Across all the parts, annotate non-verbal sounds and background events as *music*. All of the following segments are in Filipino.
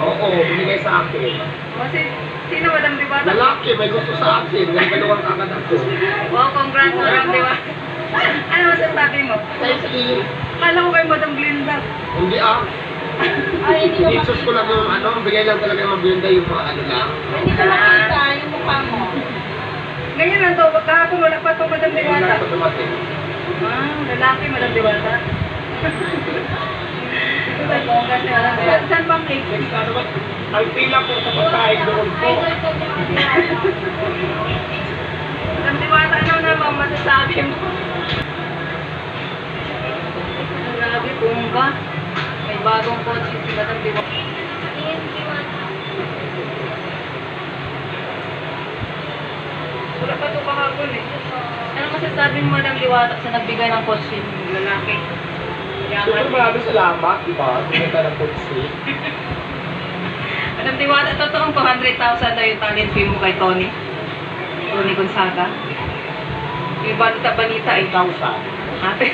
Oo, binigay sa akin. Kasi, sino Madam Diwata? Lalaki, may gusto sa akin. Nagkalawang agad ako. Wow, congrats Madam Diwata. ano masasabi mo? Kasi, Kala ko kay Madam Glinda. hindi ah. Ay, hindi ko Isos ko lang yung ano, bigay lang talaga yung mabinda yung mga ano lang. Hindi ko makita yung mukha mo. Ganyan lang to, kahapon wala pa to Madam Diwata. lang dumating. Ah, lalaki Madam Diwata. *laughs* Saan bang ba? Ang pila po sa pagkain doon po. Madam Diwata, ano naman masasabi mo? Grabe, bumba. May bagong kotse si Madam Diwata. Wala pa ito kahapon eh. Ano masasabi mo Madam Diwata sa nagbigay ng kotse lalaki? Yaman. maraming salamat, di ba? Pumunta ng kutsi. Madam Diwata, totoong 200,000 daw yung talent fee mo kay Tony. Tony Gonzaga. Yung balita-balita eh. 1,000. Ate.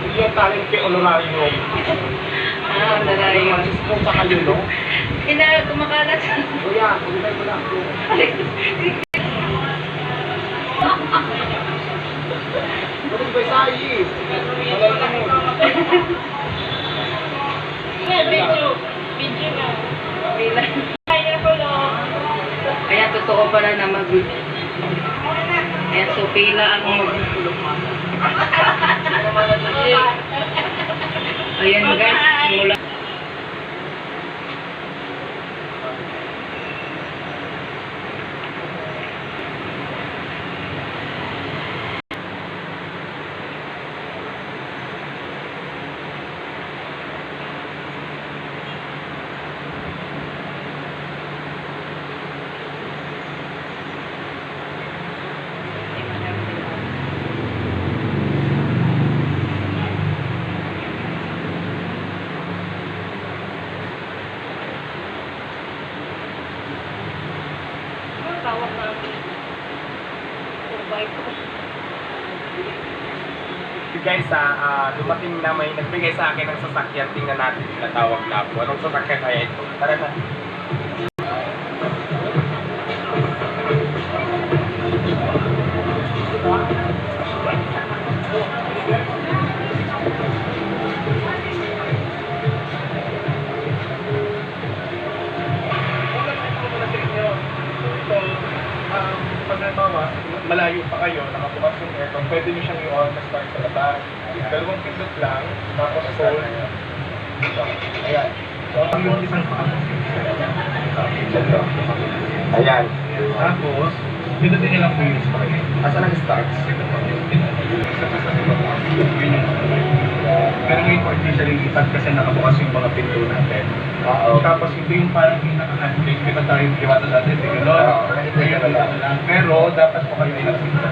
Hindi yung talent kay honorarium. ah, nalayo. Kung sa kayo, no? Ina, kumakalat. Kuya, kumulay mo lang ako. Sayi? Wala na mo. Video. Video na. Bilang. Kaya ko. Kaya totoo pala na mag... Kaya so pila ang mag... *laughs* Ayan guys, mula... Tawag natin? Kurbay ko. Guys, ah, ah, dumating na may nagbigay sa akin ng sasakyan. Tingnan natin yung natawag na ako. Anong sasakyan kaya ito? Tara na. Pag nabawa, malayo pa kayo, nakabukas yung aircon, pwede nyo siyang i-on na start sa labas. Dalawang pindot lang, tapos hold. Dito. Ayan. So, ang yung isang paa. Dito. Ayan. Tapos, pindutin nyo lang po yung start. Asa nag-start? Pero ngayon artificially ipat kasi nakabukas yung mga pinto natin. Oo. Tapos ito yung parang naka-handbrake. Kita tayo. Oo. Ngayon ano lang. Pero dapat po kayo ay nakita.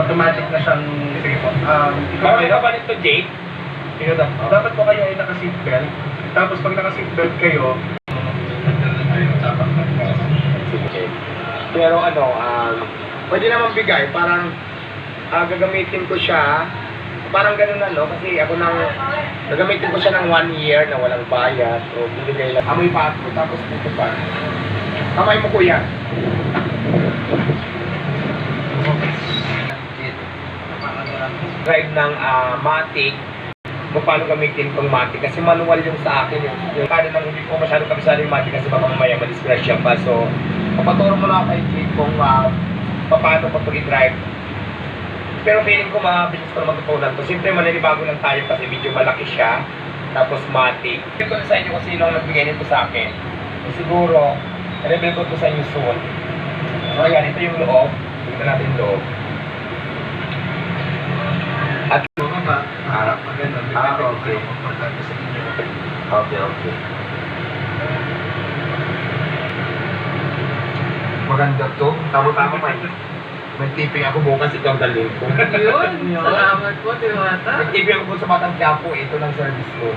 Automatic na siyang sige po. Um, ikaw kayo. Bakit nito, Jake? Ikaw dapat. Dapat po kayo ay naka-seatbelt. Tapos pag naka-seatbelt kayo, Pero ano, um, pwede naman bigay. Parang ah, gagamitin ko siya parang ganun na, no? Kasi ako nang, gagamitin ko siya ng one year na walang bayad. O bibigay lang. Amoy pa ako, tapos dito pa. Kamay mo, kuya. Drive ng ah, Matic kung paano gamitin tong Matic kasi manual yung sa akin yung, yung paano nang hindi ko masyado kabisado yung Matic kasi baka mamaya madisgrasya pa so papaturo mo na kay Jake kung uh, paano ko ito i-drive pero feeling ko mabilis ko naman tutunan to. Siyempre maninibago lang tayo kasi medyo malaki siya. Tapos matic. Ito ko sa inyo kung sino ang nagbigay nito sa akin. So, siguro, reveal ko to sa inyo soon. So ayan, ito yung loob. Tingnan natin yung loob. At Mga ba, harap maganda. Ah, okay. Okay, okay. Maganda to. Tama-tama man. May tipping ako bukas ikaw dalhin ko. Yun, salamat po, Diwata. Nag-tipping ako po sa Batang Quiapo, ito lang service ko.